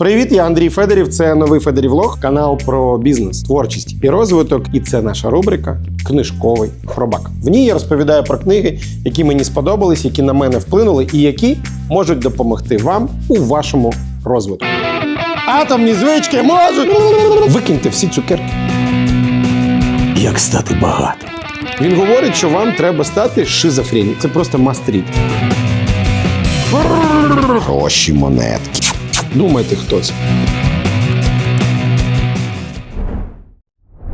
Привіт, я Андрій Федорів. Це новий Федорів Влог, канал про бізнес, творчість і розвиток. І це наша рубрика Книжковий хробак. В ній я розповідаю про книги, які мені сподобались, які на мене вплинули, і які можуть допомогти вам у вашому розвитку. Атомні звички можуть викиньте всі цукерки. Як стати багатим? Він говорить, що вам треба стати шизофренік. Це просто мастріт. Гроші монетки. Думайте, хто це.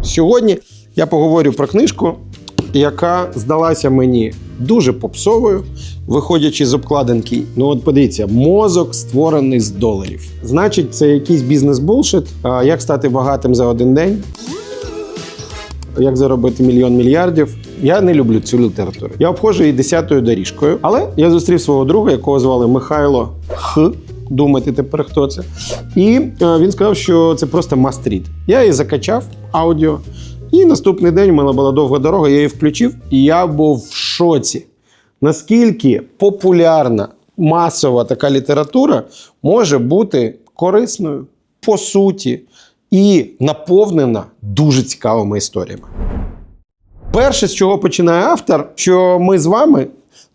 Сьогодні я поговорю про книжку, яка здалася мені дуже попсовою, виходячи з обкладинки. Ну, от подивіться, мозок створений з доларів. Значить, це якийсь бізнес-булшит. Як стати багатим за один день? як заробити мільйон мільярдів. Я не люблю цю літературу. Я обходжу її десятою доріжкою. Але я зустрів свого друга, якого звали Михайло Х. Думати тепер хто це. І е, він сказав, що це просто мастріт. Я її закачав аудіо. І наступний день у мене була довга дорога, я її включив, і я був в шоці. Наскільки популярна масова така література може бути корисною по суті і наповнена дуже цікавими історіями. Перше, з чого починає автор, що ми з вами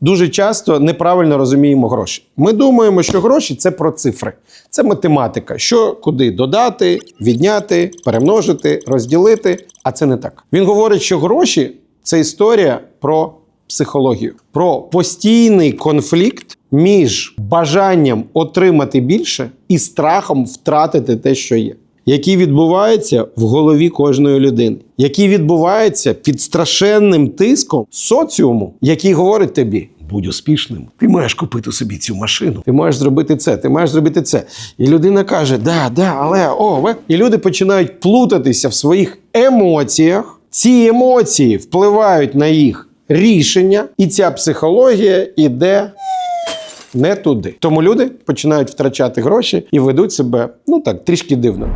дуже часто неправильно розуміємо гроші. Ми думаємо, що гроші це про цифри, це математика, що куди додати, відняти, перемножити, розділити. А це не так. Він говорить, що гроші це історія про психологію, про постійний конфлікт між бажанням отримати більше і страхом втратити те, що є який відбувається в голові кожної людини, який відбувається під страшенним тиском соціуму, який говорить тобі. Будь успішним. Ти маєш купити собі цю машину. Ти маєш зробити це, ти маєш зробити це. І людина каже: да, да, але о, ви. І люди починають плутатися в своїх емоціях. Ці емоції впливають на їх рішення, і ця психологія іде не туди. Тому люди починають втрачати гроші і ведуть себе ну так трішки дивно.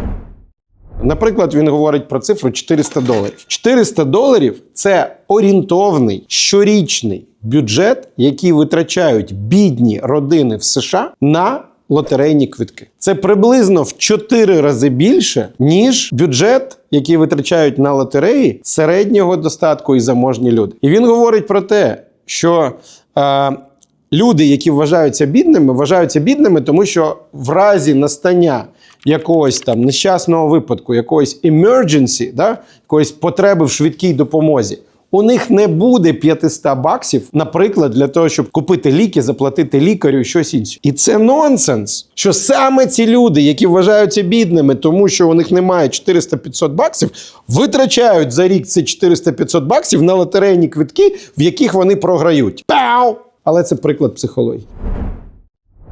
Наприклад, він говорить про цифру 400 доларів. 400 доларів це орієнтовний щорічний бюджет, який витрачають бідні родини в США на лотерейні квитки. Це приблизно в 4 рази більше, ніж бюджет, який витрачають на лотереї середнього достатку і заможні люди. І він говорить про те, що. Е, Люди, які вважаються бідними, вважаються бідними, тому що в разі настання якогось там нещасного випадку, якоїсь emergency, да, якоїсь потреби в швидкій допомозі, у них не буде 500 баксів, наприклад, для того, щоб купити ліки, заплатити лікарю щось інше. І це нонсенс, що саме ці люди, які вважаються бідними, тому що у них немає 400-500 баксів, витрачають за рік ці 400-500 баксів на лотерейні квитки, в яких вони програють. Пау! Але це приклад психології.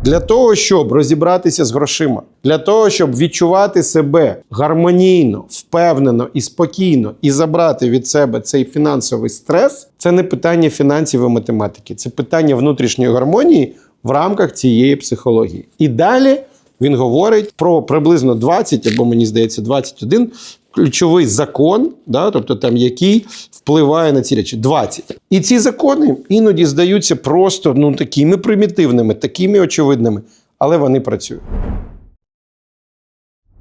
Для того, щоб розібратися з грошима, для того, щоб відчувати себе гармонійно, впевнено і спокійно, і забрати від себе цей фінансовий стрес, це не питання фінансів і математики, це питання внутрішньої гармонії в рамках цієї психології. І далі він говорить про приблизно 20, або мені здається, 21 ключовий закон, да, тобто там який впливає на ці речі. 20. І ці закони іноді здаються просто ну, такими примітивними, такими очевидними, але вони працюють.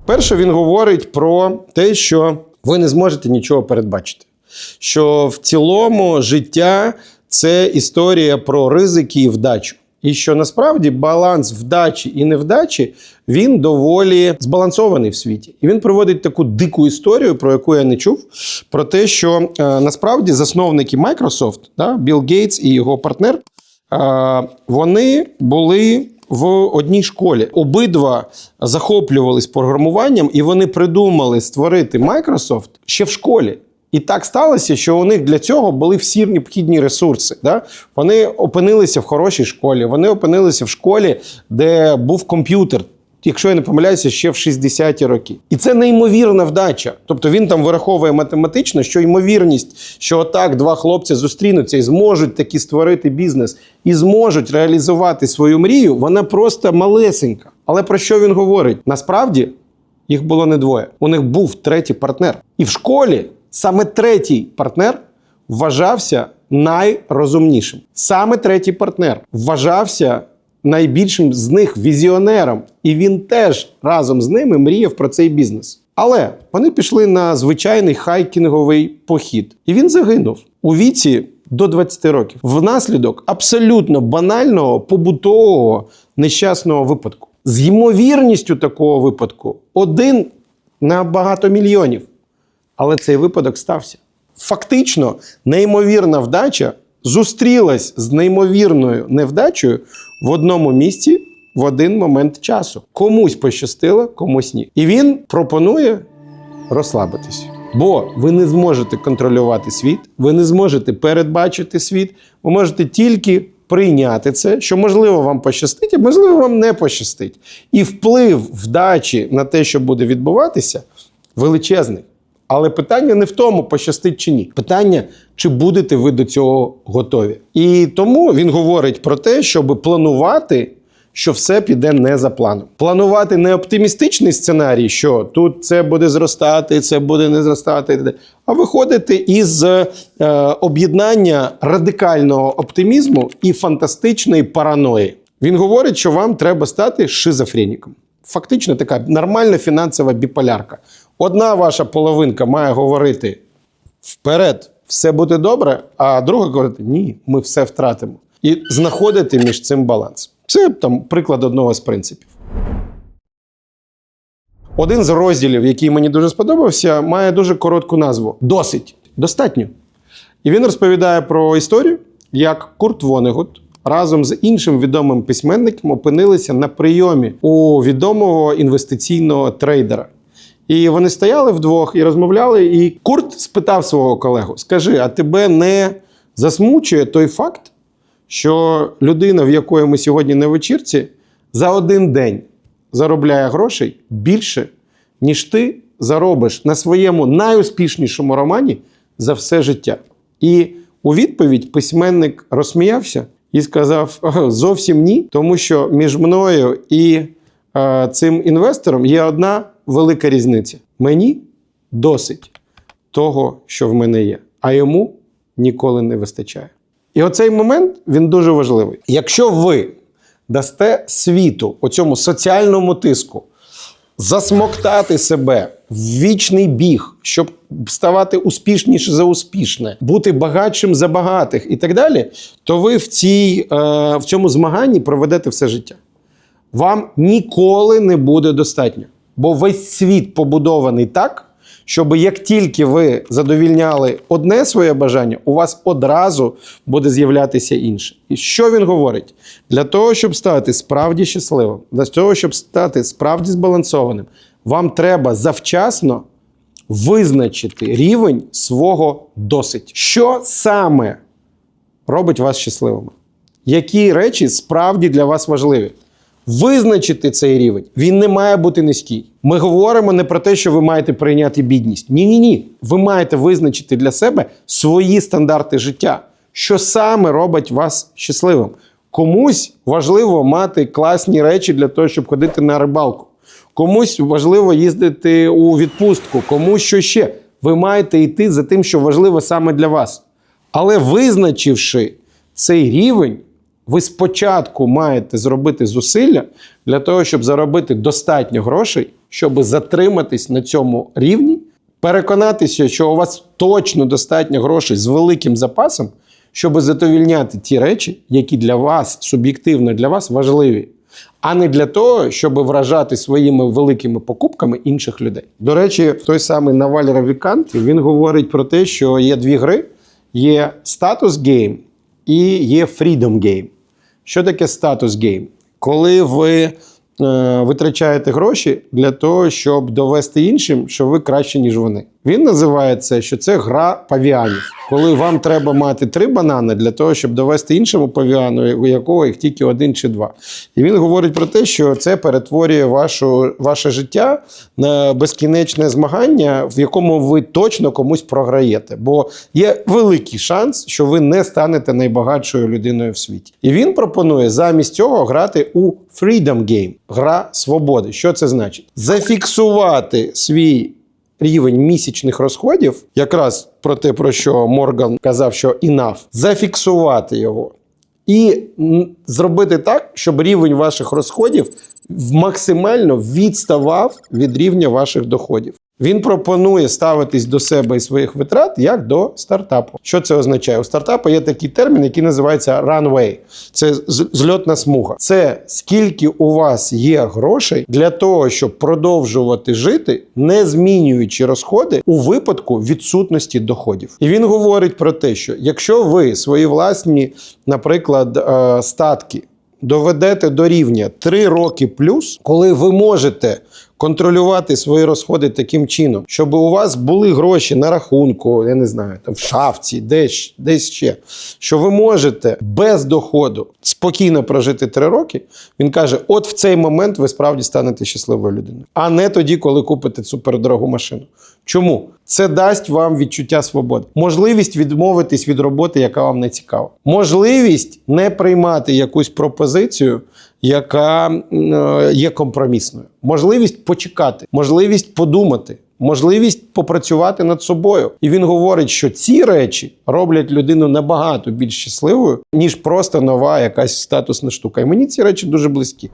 Перше, він говорить про те, що ви не зможете нічого передбачити. Що в цілому життя це історія про ризики і вдачу. І що насправді баланс вдачі і невдачі він доволі збалансований в світі. І він проводить таку дику історію, про яку я не чув, про те, що е, насправді засновники Microsoft, да, Білл Гейтс і його партнер, е, вони були. В одній школі обидва захоплювались програмуванням, і вони придумали створити Microsoft ще в школі. І так сталося, що у них для цього були всі необхідні ресурси. Да? Вони опинилися в хорошій школі, вони опинилися в школі, де був комп'ютер. Якщо я не помиляюся, ще в 60-ті роки. І це неймовірна вдача. Тобто він там вираховує математично, що ймовірність, що отак два хлопці зустрінуться і зможуть таки створити бізнес, і зможуть реалізувати свою мрію, вона просто малесенька. Але про що він говорить? Насправді їх було не двоє. У них був третій партнер. І в школі саме третій партнер вважався найрозумнішим. Саме третій партнер вважався найбільшим з них візіонером, і він теж разом з ними мріяв про цей бізнес. Але вони пішли на звичайний хайкінговий похід, і він загинув у віці до 20 років внаслідок абсолютно банального побутового нещасного випадку. З ймовірністю такого випадку один на багато мільйонів. Але цей випадок стався. Фактично, неймовірна вдача зустрілась з неймовірною невдачею в одному місці в один момент часу. Комусь пощастило, комусь ні. І він пропонує розслабитись. Бо ви не зможете контролювати світ, ви не зможете передбачити світ, ви можете тільки прийняти це, що можливо вам пощастить, а можливо вам не пощастить. І вплив вдачі на те, що буде відбуватися, величезний. Але питання не в тому, пощастить чи ні. Питання, чи будете ви до цього готові. І тому він говорить про те, щоб планувати, що все піде не за планом. Планувати не оптимістичний сценарій, що тут це буде зростати, це буде не зростати, а виходити із е, об'єднання радикального оптимізму і фантастичної параної. Він говорить, що вам треба стати шизофреніком. Фактично така нормальна фінансова біполярка. Одна ваша половинка має говорити вперед, все буде добре, а друга говорити ні, ми все втратимо. І знаходити між цим баланс. Це там приклад одного з принципів. Один з розділів, який мені дуже сподобався, має дуже коротку назву: Досить. Достатньо. І він розповідає про історію, як Курт Вонегут разом з іншим відомим письменником опинилися на прийомі у відомого інвестиційного трейдера. І вони стояли вдвох і розмовляли. І Курт спитав свого колегу: Скажи, а тебе не засмучує той факт, що людина, в якої ми сьогодні на вечірці, за один день заробляє грошей більше, ніж ти заробиш на своєму найуспішнішому романі за все життя. І у відповідь письменник розсміявся і сказав: зовсім ні, тому що між мною і е, цим інвестором є одна велика різниця. Мені досить того, що в мене є, а йому ніколи не вистачає. І оцей момент він дуже важливий. Якщо ви дасте світу, оцьому соціальному тиску, засмоктати себе в вічний біг, щоб ставати успішніше за успішне, бути багатшим за багатих і так далі, то ви в, цій, е, в цьому змаганні проведете все життя. Вам ніколи не буде достатньо. Бо весь світ побудований так, щоб як тільки ви задовільняли одне своє бажання, у вас одразу буде з'являтися інше. І що він говорить? Для того, щоб стати справді щасливим, для того, щоб стати справді збалансованим, вам треба завчасно визначити рівень свого досить. Що саме робить вас щасливими? Які речі справді для вас важливі? Визначити цей рівень. Він не має бути низький. Ми говоримо не про те, що ви маєте прийняти бідність. Ні, ні, ні. Ви маєте визначити для себе свої стандарти життя, що саме робить вас щасливим. Комусь важливо мати класні речі для того, щоб ходити на рибалку. Комусь важливо їздити у відпустку, комусь що ще. Ви маєте йти за тим, що важливо саме для вас. Але визначивши цей рівень, ви спочатку маєте зробити зусилля для того, щоб заробити достатньо грошей, щоб затриматись на цьому рівні, переконатися, що у вас точно достатньо грошей з великим запасом, щоб задовільняти ті речі, які для вас суб'єктивно для вас важливі, а не для того, щоб вражати своїми великими покупками інших людей. До речі, той самий Наваль Равікант він говорить про те, що є дві гри: є статус гейм і є Freedom Game. Що таке статус гейм? Коли ви е, витрачаєте гроші для того, щоб довести іншим, що ви краще, ніж вони. Він називає це, що це гра павіанів. Коли вам треба мати три банани для того, щоб довести іншому павіану, у якого їх тільки один чи два. І він говорить про те, що це перетворює вашу, ваше життя на безкінечне змагання, в якому ви точно комусь програєте. Бо є великий шанс, що ви не станете найбагатшою людиною в світі. І він пропонує замість цього грати у Freedom Game – гра свободи. Що це значить? Зафіксувати свій рівень місячних розходів, якраз про те, про що Морган казав, що enough, зафіксувати його. і зробити так, щоб рівень ваших розходів максимально відставав від рівня ваших доходів. Він пропонує ставитись до себе і своїх витрат як до стартапу. Що це означає? У стартапу є такий термін, який називається runway. Це зльотна смуга. Це скільки у вас є грошей для того, щоб продовжувати жити, не змінюючи розходи у випадку відсутності доходів. І він говорить про те, що якщо ви свої власні, наприклад, е, статки доведете до рівня 3 роки плюс, коли ви можете контролювати свої розходи таким чином, щоб у вас були гроші на рахунку, я не знаю, там в шафці, десь, десь ще, що ви можете без доходу спокійно прожити 3 роки. Він каже: от в цей момент ви справді станете щасливою людиною, а не тоді, коли купите супердорогу машину. Чому? Це дасть вам відчуття свободи, можливість відмовитись від роботи, яка вам не цікава, можливість не приймати якусь пропозицію, яка е, є компромісною, можливість почекати, можливість подумати. Можливість попрацювати над собою, і він говорить, що ці речі роблять людину набагато більш щасливою, ніж просто нова якась статусна штука. І мені ці речі дуже близькі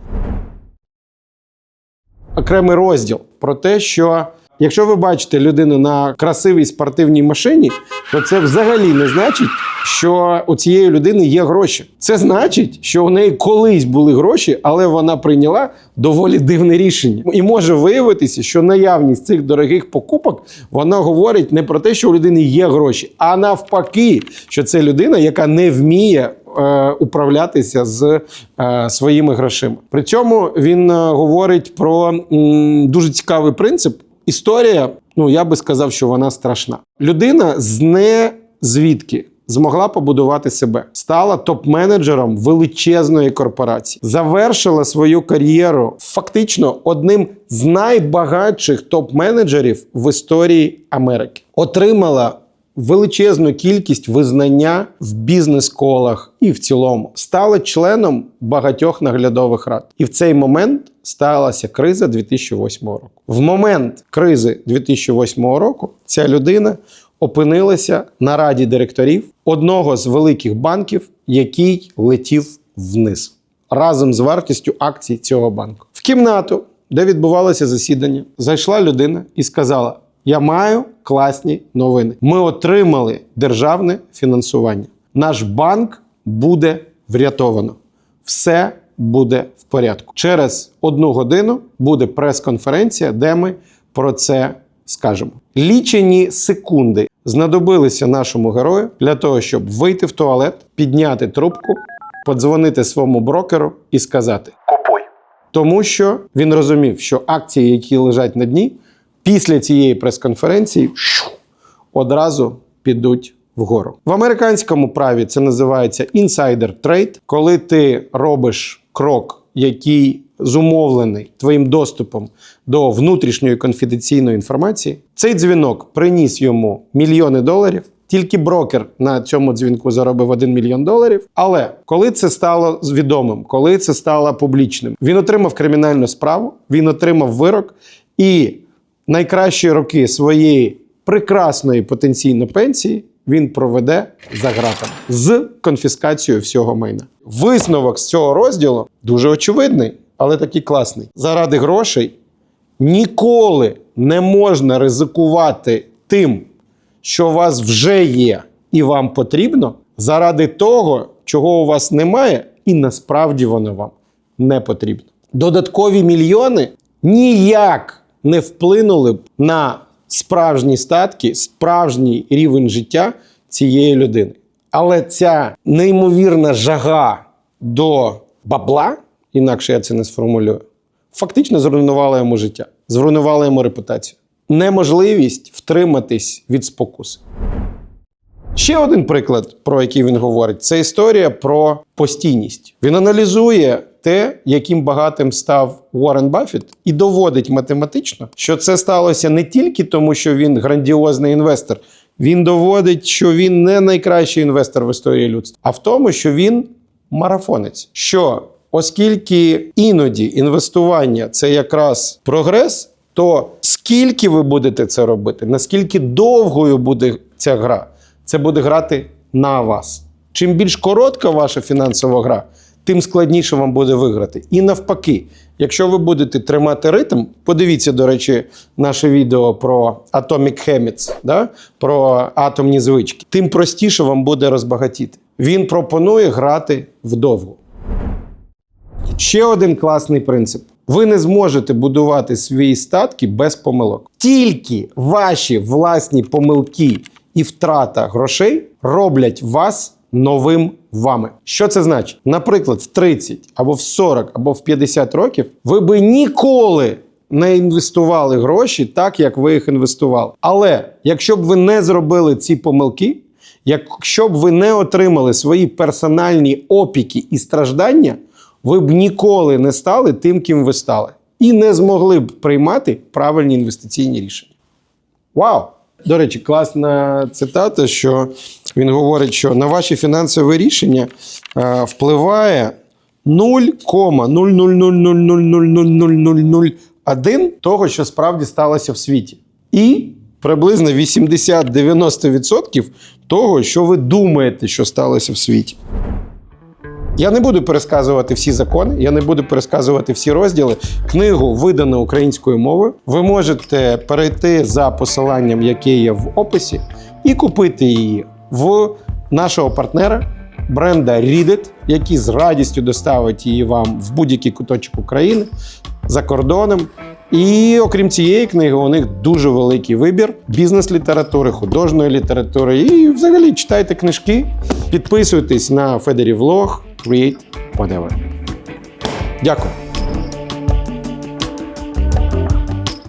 окремий розділ про те, що якщо ви бачите людину на красивій спортивній машині, то це взагалі не значить, що у цієї людини є гроші. Це значить, що у неї колись були гроші, але вона прийняла доволі дивне рішення. І може виявитися, що наявність цих дорогих покупок вона говорить не про те, що у людини є гроші, а навпаки, що це людина, яка не вміє е, управлятися з е, своїми грошима. При цьому він е, говорить про м, дуже цікавий принцип. Історія, ну я би сказав, що вона страшна. Людина з не звідки змогла побудувати себе, стала топ-менеджером величезної корпорації, завершила свою кар'єру фактично одним з найбагатших топ-менеджерів в історії Америки. Отримала величезну кількість визнання в бізнес-колах і в цілому стала членом багатьох наглядових рад. І в цей момент сталася криза 2008 року. В момент кризи 2008 року ця людина опинилася на раді директорів одного з великих банків, який летів вниз разом з вартістю акцій цього банку. В кімнату, де відбувалося засідання, зайшла людина і сказала: Я маю класні новини. Ми отримали державне фінансування. Наш банк буде врятовано. Все буде в порядку. Через одну годину буде прес-конференція, де ми про це скажемо. Лічені секунди знадобилися нашому герою для того, щоб вийти в туалет, підняти трубку, подзвонити своєму брокеру і сказати: Купуй. тому що він розумів, що акції, які лежать на дні, після цієї прес-конференції одразу підуть вгору. В американському праві це називається insider trade, коли ти робиш крок, який зумовлений твоїм доступом до внутрішньої конфіденційної інформації. Цей дзвінок приніс йому мільйони доларів. Тільки брокер на цьому дзвінку заробив 1 мільйон доларів. Але коли це стало відомим, коли це стало публічним, він отримав кримінальну справу, він отримав вирок і найкращі роки своєї прекрасної потенційно пенсії він проведе за ґратами з конфіскацією всього майна. Висновок з цього розділу дуже очевидний, але такий класний. Заради грошей ніколи не можна ризикувати тим, що у вас вже є і вам потрібно, заради того, чого у вас немає, і насправді воно вам не потрібно. Додаткові мільйони ніяк не вплинули б на справжні статки, справжній рівень життя цієї людини. Але ця неймовірна жага до бабла, інакше я це не сформулюю, фактично зруйнувала йому життя, зруйнувала йому репутацію. Неможливість втриматись від спокуси. Ще один приклад, про який він говорить, це історія про постійність. Він аналізує те, яким багатим став Уоррен Баффет, і доводить математично, що це сталося не тільки тому, що він грандіозний інвестор. Він доводить, що він не найкращий інвестор в історії людства, а в тому, що він марафонець. Що оскільки іноді інвестування це якраз прогрес, то скільки ви будете це робити, наскільки довгою буде ця гра, це буде грати на вас. Чим більш коротка ваша фінансова гра, тим складніше вам буде виграти. І навпаки, якщо ви будете тримати ритм, подивіться, до речі, наше відео про Atomic Habits, да? про атомні звички, тим простіше вам буде розбагатіти. Він пропонує грати вдовго. Ще один класний принцип. Ви не зможете будувати свої статки без помилок. Тільки ваші власні помилки і втрата грошей роблять вас новим вами. Що це значить? Наприклад, в 30 або в 40 або в 50 років ви би ніколи не інвестували гроші так, як ви їх інвестували. Але якщо б ви не зробили ці помилки, якщо б ви не отримали свої персональні опіки і страждання, ви б ніколи не стали тим, ким ви стали, і не змогли б приймати правильні інвестиційні рішення. Вау! До речі, класна цитата, що він говорить, що на ваші фінансові рішення е, впливає 0,000000001 того, що справді сталося в світі. І приблизно 80-90% того, що ви думаєте, що сталося в світі. Я не буду пересказувати всі закони, я не буду пересказувати всі розділи. Книгу видано українською мовою. Ви можете перейти за посиланням, яке є в описі, і купити її в нашого партнера бренда Readit, який з радістю доставить її вам в будь-який куточок України за кордоном. І окрім цієї книги, у них дуже великий вибір бізнес-літератури, художньої літератури. І взагалі читайте книжки, підписуйтесь на Федері Влог, Create, whatever. Дякую.